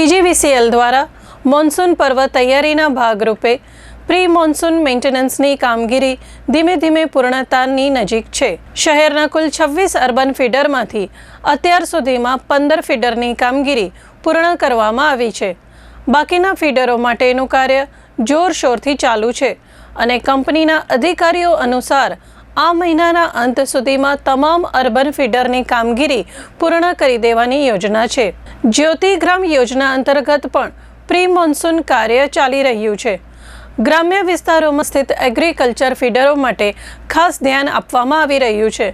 PGVCL દ્વારા monsoon પર્વ તૈયારીના ભાગરૂપે પ્રી મોન્સૂન મેન્ટેનન્સની કામગીરી ધીમે ધીમે પૂર્ણતાની નજીક છે. શહેરના કુલ છવ્વીસ અર્બન ફીડરમાંથી અત્યાર સુધીમાં પંદર ફીડરની કામગીરી પૂર્ણ કરવામાં આવી છે. બાકીના ફીડરો માટેનું કાર્ય જોરશોરથી ચાલુ છે અને કંપનીના અધિકારીઓ અનુસાર આ મહિનાના અંત સુધીમાં તમામ અર્બન ફીડરની કામગીરી પૂર્ણ કરી દેવાની યોજના છે. જ્યોતિગ્રામ યોજના અંતર્ગત પણ પ્રી મોન્સૂન કાર્ય ચાલી રહ્યું છે. ગ્રામ્ય વિસ્તારોમાં સ્થિત એગ્રીકલ્ચર ફીડરો માટે ખાસ ધ્યાન આપવામાં આવી રહ્યું છે.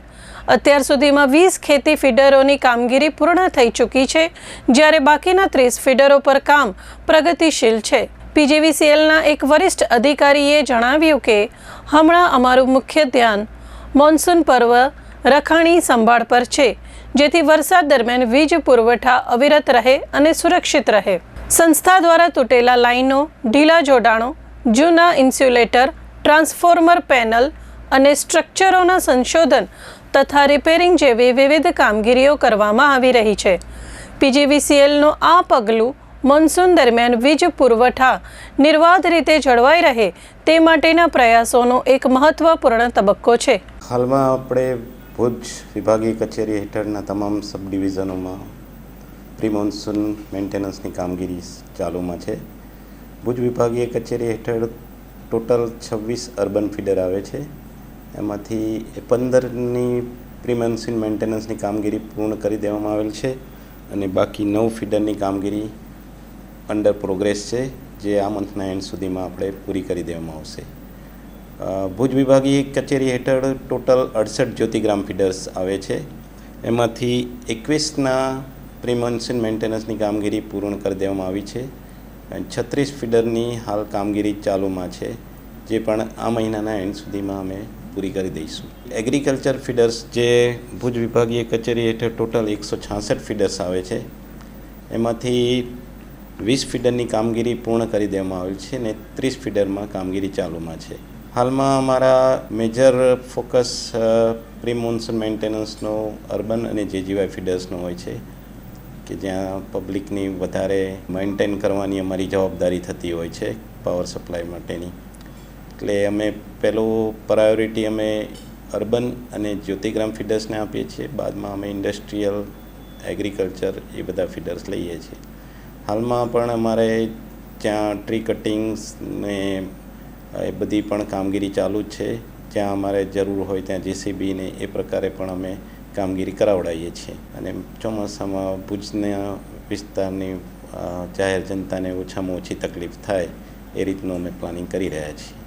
અત્યાર સુધીમાં વીસ ખેતી ફીડરોની કામગીરી પૂર્ણ થઈ ચૂકી છે, જ્યારે બાકીના ત્રીસ ફીડરો પર કામ પ્રગતિશીલ છે. પીજીવીસીએલના એક વરિષ્ઠ અધિકારીએ જણાવ્યું કે, હમણાં અમારું મુખ્ય ધ્યાન મોન્સૂન પર્વ રખાણી સંભાળ પર છે, જેથી વરસાદ દરમિયાન વીજ પુરવઠા અવિરત રહે અને સુરક્ષિત રહે. સંસ્થા દ્વારા તૂટેલા લાઈનો, ઢીલા જોડાણો, જૂના ઇન્સ્યુલેટર, ટ્રાન્સફોર્મર પેનલ અને સ્ટ્રક્ચરોના સંશોધન તથા રિપેરિંગ જેવી વિવિધ કામગીરીઓ કરવામાં આવી રહી છે. પીજીવીસીએલનું આ પગલું મોન્સૂન દરમિયાન વીજ પુરવઠા નિર્વાધ રીતે જળવાઈ રહે તે માટેના પ્રયાસોનો એક મહત્વપૂર્ણ તબક્કો છે. હાલમાં આપણે ભુજ વિભાગીય કચેરી હેઠળના તમામ સબ ડિવિઝનોમાં પ્રી મોન્સૂન મેન્ટેનન્સની કામગીરી ચાલુમાં છે. ભુજ વિભાગીય કચેરી હેઠળ ટોટલ છવ્વીસ અર્બન ફીડર આવે છે. એમાંથી પંદરની પ્રી મોન્સૂન મેન્ટેનન્સની કામગીરી પૂર્ણ કરી દેવામાં આવેલ છે અને બાકી નવ ફીડરની કામગીરી અંડર પ્રોગ્રેસ છે, જે આ મંથના એન્ડ સુધીમાં આપણે પૂરી કરી દેવામાં આવશે. ભુજ વિભાગીય કચેરી હેઠળ ટોટલ અડસઠ જ્યોતિગ્રામ ફીડર્સ આવે છે. એમાંથી એકવીસના પ્રિમોન્સન મેન્ટેનન્સની કામગીરી પૂર્ણ કરી દેવામાં આવી છે. છત્રીસ ફીડરની હાલ કામગીરી ચાલુમાં છે, જે પણ આ મહિનાના એન્ડ સુધીમાં અમે પૂરી કરી દઈશું. એગ્રીકલ્ચર ફીડર્સ જે ભુજ વિભાગીય કચેરી હેઠળ ટોટલ એકસો છાસઠ ફીડર્સ આવે છે. એમાંથી વીસ ફીડરની કામગીરી પૂર્ણ કરી દેવામાં આવેલ છે અને ત્રીસ ફીડરમાં કામગીરી ચાલુમાં છે. હાલમાં અમારા મેજર ફોકસ પ્રી મોન્સૂન મેન્ટેનન્સનો અર્બન અને જેજીવાય ફીડર્સનો હોય છે કે જ્યાં પબ્લિકની વધારે મેન્ટેન કરવાની અમારી જવાબદારી થતી હોય છે પાવર સપ્લાય માટેની. એટલે અમે પહેલું પ્રાયોરિટી અમે અર્બન અને જ્યોતિગ્રામ ફીડર્સને આપીએ છીએ. બાદમાં અમે ઇન્ડસ્ટ્રીયલ એગ્રીકલ્ચર એ બધા ફીડર્સ લઈએ છીએ. હાલમાં પણ અમારે ત્યાં ટ્રી કટિંગ્સ ને એ બધી પણ કામગીરી ચાલુ જ છે. જ્યાં અમારે જરૂર હોય ત્યાં જેસીબીને એ પ્રકારે પણ અમે કામગીરી કરાવડાવીએ છીએ. અને ચોમાસામાં ભુજના વિસ્તારની જાહેર જનતાને ઓછામાં ઓછી તકલીફ થાય એ રીતનું અમે પ્લાનિંગ કરી રહ્યા છીએ.